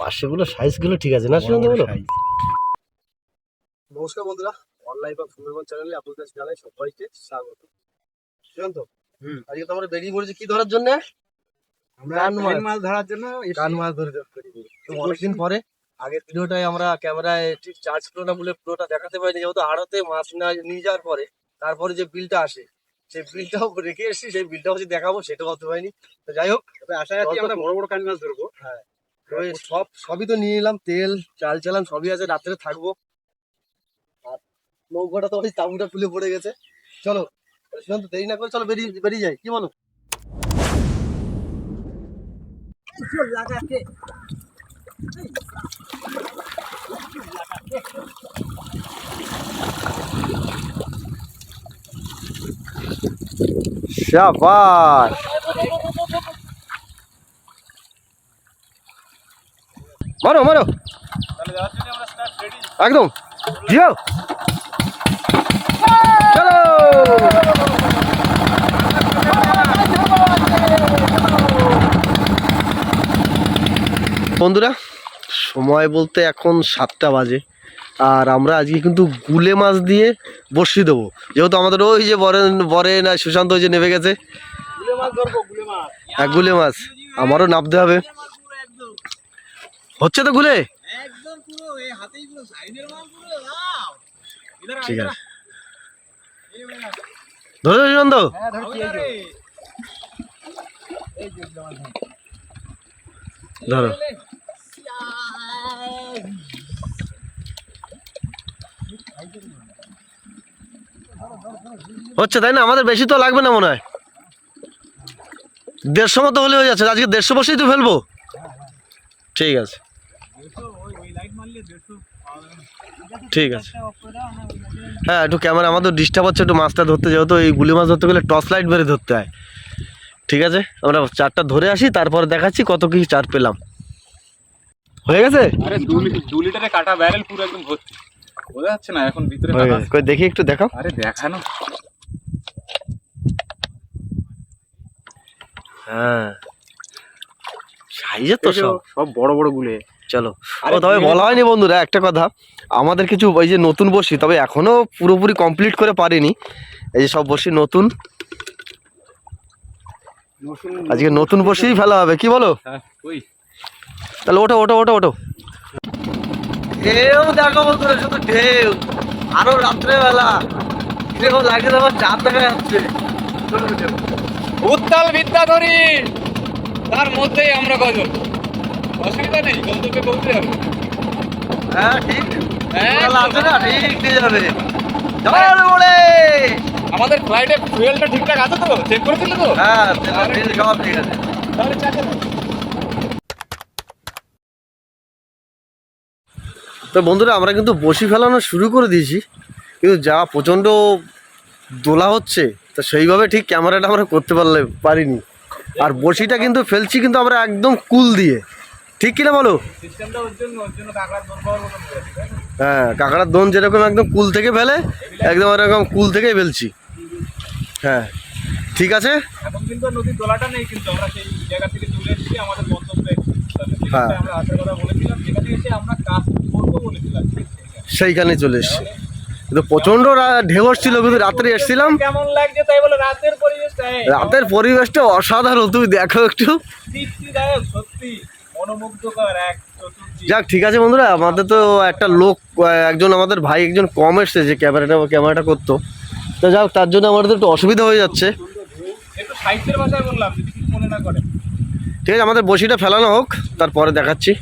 পাশেগুলো সাইজগুলো ঠিক আছে না সুশান্ত বলো? নমস্কার বন্ধুরা অনলাইন বা চ্যানেলে আপনাদের জানাই সবাইকে স্বাগত। সুশান্ত। আজকে তো আমরা বেরিয়ে পড়েছি কি ধরার জন্য? আমরা কান মাছ। ধরার জন্য কান মাছ ধরে যাচ্ছি তো অনেকদিন পরে আগের ভিডিওটাই আমরা ক্যামেরায় ঠিক চার্জ ছিল না বলে পুরোটা দেখাতে পারিনি যেহেতু আড়তে মাছ না নিয়ে যাওয়ার পরে তারপরে যে বিলটা আসে সেই বিলটাও রেখে এসেছি সেই বিলটাও যে দেখাবো সেটাও হতে পারিনি তো যাই হোক আশা আছি আমরা বড় বড় কান মাছ ধরবো। তো এই সব সবই তো নিয়ে এলাম তেল চাল চালান সবই আছে রাত্রে থাকব। আর নৌকাটা তো ওই তাঁবুটা তুলে পড়ে গেছে। চলো সুশান্ত দেরি না করে চলো বেরিয়ে বেরিয়ে যাই কি বলো? শাবাশ! মারো মারো। একদম। জিও চলো। বন্ধুরা সময় বলতে এখন সাতটা বাজে আর আমরা আজকে কিন্তু গুলে মাছ দিয়ে বসি দেবো। যেহেতু আমাদের ওই যে বরেন বরেন আর সুশান্ত ওই যে নেমে গেছে। গুলে মাছ ধরবো এক গুলে মাছ। আমারও নামতে হবে। হচ্ছে তো গুলে একদম পুরো এই হাতেই পুরো সাইজের মাছ পুরো নাও ঠিক আছে। ধরে। হ্যাঁ ধরছি। এই যে মাছ ধরো। হচ্ছে তাই না? আমাদের বেশি তো লাগবে না মনে হয়। দেড়শো মতো হলে হয়ে যাচ্ছে। আজকে দেড়শো বসেই তো ফেলব। ঠিক আছে। ঠিক আছে। হ্যাঁ একটু ক্যামেরা আমাদের ডিস্টার্ব হচ্ছে একটু মাছটা ধরতে যেহেতু এই গুলি মাছ ধরতে গেলে টর্চ লাইট বেড়ে ধরতে হয়। ঠিক আছে? আমরা চারটা ধরে আসি তারপরে দেখাচ্ছি কত কি চার পেলাম। হয়ে গেছে? আরে দু লি- লিটারে কাটা ব্যারেল পুরো একদম ভর্তি। বোঝা যাচ্ছে না এখন ভিতরে কই দেখি একটু দেখাও। আরে দেখানো। হ্যাঁ। সাইজে তো সব। সব বড় বড় গুলে। চলো। আরে ও তবে বলা হয়নি বন্ধুরা একটা কথা। আমাদের কিছু ওই যে নতুন বসি তবে এখনও পুরোপুরি কমপ্লিট করে পারিনি। এই যে সব বসি নতুন। আজকে নতুন বসেই ফেলা হবে কি বলো? হ্যাঁ তাহলে ওঠো ওঠো ওঠো ওঠো। ঢেউ দেখো বন্ধুরা শুধু ঢেউ। আরও রাত্রেবেলা। কীরকম লাগছে তোমার চাঁদ দেখা যাচ্ছে। উত্তাল বিদ্যাধরী তার মধ্যেই আমরা গজল অসুবিধা নেই গন্তব্যে পৌঁছে যাবে। হ্যাঁ ঠিক। হ্যাঁ, আছে না? ঠিক দিয়ে যাবে। আমাদের ফ্লাইটে ফুয়েলটা ঠিকঠাক আছে তো? চেক করেছিলে তো? হ্যাঁ সব ঠিক আছে। তাহলে চাকা তো বন্ধুরা আমরা কিন্তু বসি ফেলানো শুরু করে দিয়েছি কিন্তু যা প্রচণ্ড দোলা হচ্ছে তো সেইভাবে ঠিক ক্যামেরাটা আমরা করতে পারলে পারিনি। আর বসিটা কিন্তু ফেলছি কিন্তু আমরা একদম কুল দিয়ে। ঠিক কিনা বলো? হ্যাঁ কাঁকড়ার দোন যেরকম একদম কুল থেকে ফেলে একদম এরকম কুল থেকেই ফেলছি। হ্যাঁ ঠিক আছে? হ্যাঁ। সেইখানে। চলে এসছি। কিন্তু প্রচণ্ড রা- ঢেউ ছিল কিন্তু রাত্রে এসছিলাম। কেমন লাগছে তাই বলে রাতের পরিবেশটা রাতের পরিবেশটা অসাধারণ তুমি দেখো একটু। সত্যি। যাক ঠিক আছে বন্ধুরা আমাদের তো একটা লোক একজন আমাদের ভাই একজন কম এসছে যে ক্যামেরাটা ক্যামেরাটা করতো। তো যাক তার জন্য আমাদের একটু অসুবিধা হয়ে যাচ্ছে। ঠিক আছে আমাদের বসিটা ফেলানো হোক তারপরে দেখাচ্ছি।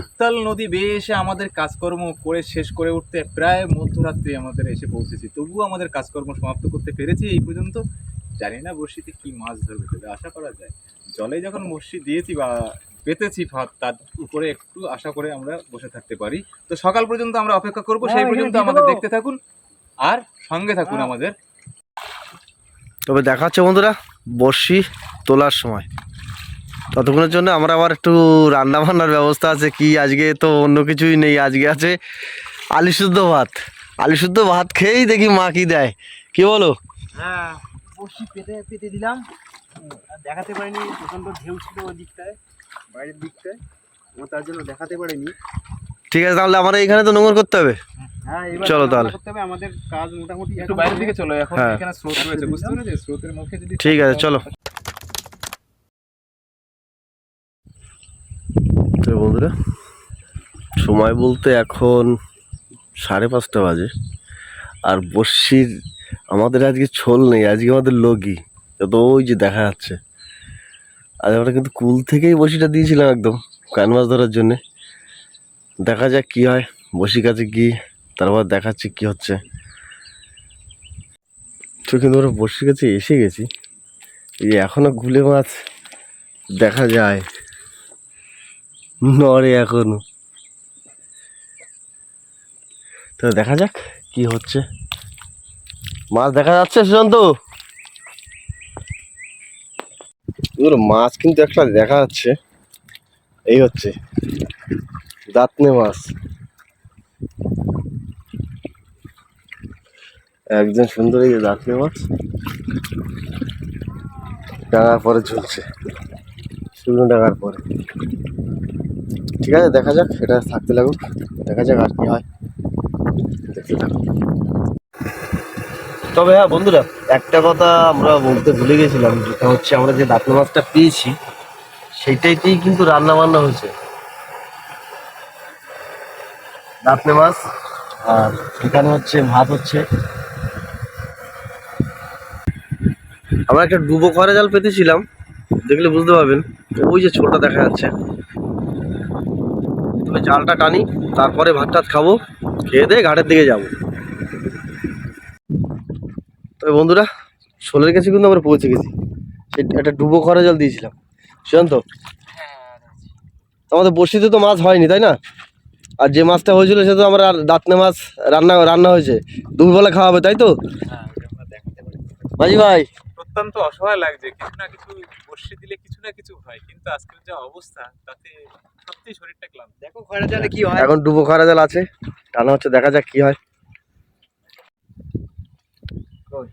উত্তাল নদী বেয়ে এসে আমাদের কাজকর্ম করে শেষ করে উঠতে প্রায় মধ্যরাত্রি আমাদের এসে পৌঁছেছি। তবুও আমাদের কাজকর্ম সমাপ্ত করতে পেরেছি এই পর্যন্ত। জানি না বড়শিতে কি মাছ ধরবে তবে আশা করা যায়। জলে যখন বড়শি দিয়েছি বা পেতেছি ফাঁদ তার উপরে একটু আশা করে আমরা বসে থাকতে পারি। তো সকাল পর্যন্ত আমরা অপেক্ষা করব সেই পর্যন্ত আমাদের দেখতে থাকুন আর সঙ্গে থাকুন আমাদের। তবে দেখাচ্ছে বন্ধুরা বসি তোলার সময়। ততক্ষণের জন্য আমরা আবার একটু রান্না বান্নার ব্যবস্থা আছে কি আজকে তো অন্য কিছুই নেই আজকে আছে আলু শুদ্ধ ভাত। আলু শুদ্ধ ভাত খেয়েই দেখি মা কি দেয়। কি বলো? হ্যাঁ বসি পেতে পেতে দিলাম আর দেখাতে পারিনি প্রচণ্ড ঢেউ ছিল ওই দিকটায়। বাইরের দিকটায়। আমার তার জন্য দেখাতে পারিনি। ঠিক আছে তাহলে আমার এইখানে তো নোংর করতে হবে। হ্যাঁ চলো তাহলে। আমাদের কাজ মোটামুটি একটু বাইরের দিকে চলো এখন হ্যাঁ। এখানে স্রোত রয়েছে বুঝতে পেরেছ? স্রোতের মুখে যদি ঠিক আছে চলো। তো বন্ধুরা সময় বলতে এখন সাড়ে পাঁচটা বাজে। আর বর্ষির আমাদের আজকে ছোল নেই আজকে আমাদের লগি। তো ওই যে দেখা যাচ্ছে। আজ আমরা কিন্তু কুল থেকেই বসিটা দিয়েছিলাম একদম, কান মাছ ধরার জন্যে। দেখা যাক কি হয় বসি কাছে গিয়ে, তারপর দেখাচ্ছি কি হচ্ছে। তো কিন্তু আমরা বসির কাছে এসে গেছি। এই যে এখনও গুলে মাছ দেখা যায়। নড়ে এখনও। তো দেখা যাক কি হচ্ছে। মাছ দেখা যাচ্ছে সুশান্ত? এগুলো মাছ কিন্তু একটা দেখা যাচ্ছে। এই হচ্ছে। দাঁতনে মাছ। একজন সুন্দর এই দাঁতনে মাছ। ডাঙার পরে ঝুলছে। শুকনো ডাঙার পরে। ঠিক আছে, দেখা যাক সেটা থাকতে লাগুক। দেখা যাক আর কি হয়। দেখতে থাকুক তবে হ্যাঁ বন্ধুরা, একটা কথা আমরা বলতে ভুলে গেছিলাম, যেটা হচ্ছে আমরা যে দাঁতনে মাছটা পেয়েছি সেইটাইতেই কিন্তু রান্না বান্না হয়েছে। দাঁতনে মাছ, আর এখানে হচ্ছে ভাত হচ্ছে। আমরা একটা ডুবো করা জাল পেতেছিলাম, দেখলে বুঝতে পারবেন, ওই যে ছোটটা দেখা যাচ্ছে। তবে জালটা টানি, তারপরে ভাত টাত খাব, খেয়ে দিয়ে ঘাটের দিকে যাব। তবে বন্ধুরা শোলের কাছে কিন্তু আমরা পৌঁছে গেছি। একটা ডুবো করা জল দিয়েছিলাম। শুনেন তো আমাদের বড়শিতে তো মাছ হয়নি তাই না? আর যে মাছটা হয়েছিল সে তো আমরা আর দাঁতনে মাছ রান্না রান্না হয়েছে। দুপুরবেলা খাওয়া হবে তাই তো? মাঝি ভাই। অত্যন্ত অসহায় লাগছে। কিছু না কিছু বসে দিলে কিছু না কিছু হয় কিন্তু আজকের যা অবস্থা তাতে সত্যি শরীরটা ক্লান্ত। দেখো খয়রা জালে কি হয়? এখন ডুবো খারা জাল আছে। টানা হচ্ছে দেখা যাক কি হয়। ওই,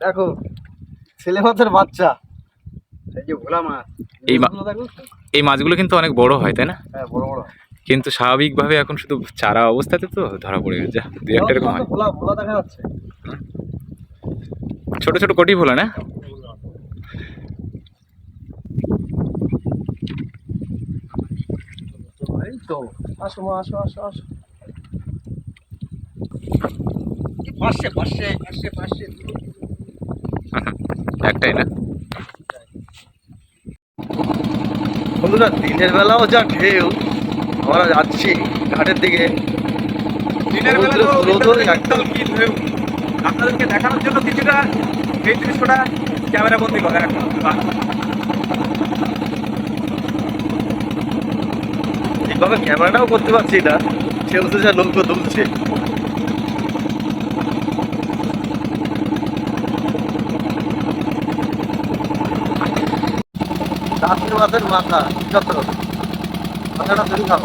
দেখো ছেলে মাছের বাচ্চা। এই যে ভোলা মাছ। এই মা- এগুলো দেখো এই মাছগুলো কিন্তু অনেক বড় হয় তাই না? হ্যাঁ বড় বড়। কিন্তু স্বাভাবিকভাবে এখন শুধু চারা অবস্থাতে তো ধরা পড়ে গেছে। যা দু একটা এরকম হয়। ভোলা ভোলা দেখা যাচ্ছে। ছোট ছোট কটি ভোলা না? এই তো আসো আসো আসো আসো। পাশে পাশে পাশে পাশে একটাই না? বন্ধুরা দিনের বেলাও যা ঢেউ আমরা যাচ্ছি ঘাটের দিকে। দিনের বেলা তো রোদও একদম কি ঢেউ। আপনাদেরকে দেখানোর জন্য কিছুটা এই দৃশ্যটা ক্যামেরা বন্দি করে রাখলাম ঠিকভাবে ক্যামেরাটাও করতে পারছি না। সে সেহেতু যা নৌকো দুলছে মাছের মাথা, যত। মাথাটা তুমি খাব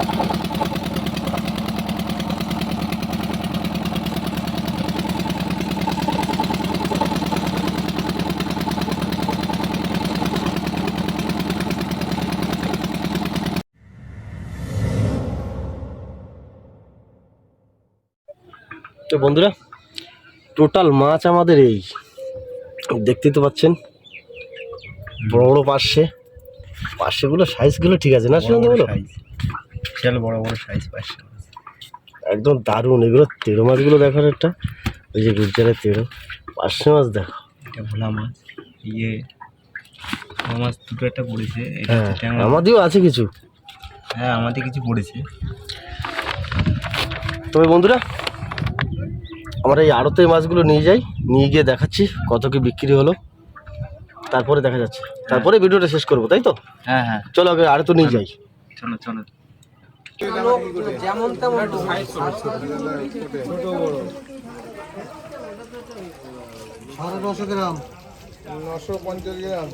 তো বন্ধুরা, টোটাল মাছ আমাদের এই, দেখতেই তো পাচ্ছেন। বড় বড় পার্শ্বে পার্শ্বেগুলো সাইজগুলো ঠিক আছে না সুনন্দ বলো বিশাল বড় বড় সাইজ পাশে একদম দারুণ এগুলো তেরো মাছগুলো দেখার একটা ওই যে গুজরাটের তেরো। পার্শ্বে মাছ দেখো। এটা ভোলা মাছ ইয়ে মাছ দুটো একটা পড়েছে হ্যাঁ আমাদেরও আছে কিছু। হ্যাঁ আমাদের কিছু পড়েছে। তবে বন্ধুরা আমরা এই আড়তে মাছগুলো নিয়ে যাই নিয়ে গিয়ে দেখাচ্ছি কত কি বিক্রি হলো। তারপরে দেখা যাচ্ছে। তারপরে ভিডিওটা শেষ করব তাই তো? হ্যাঁ হ্যাঁ। চলো আগে আর তো নিয়ে যাই। চলো চলো। যেমন তেমন। সাড়ে নশো গ্রাম। নশো পঞ্চাশ গ্রাম।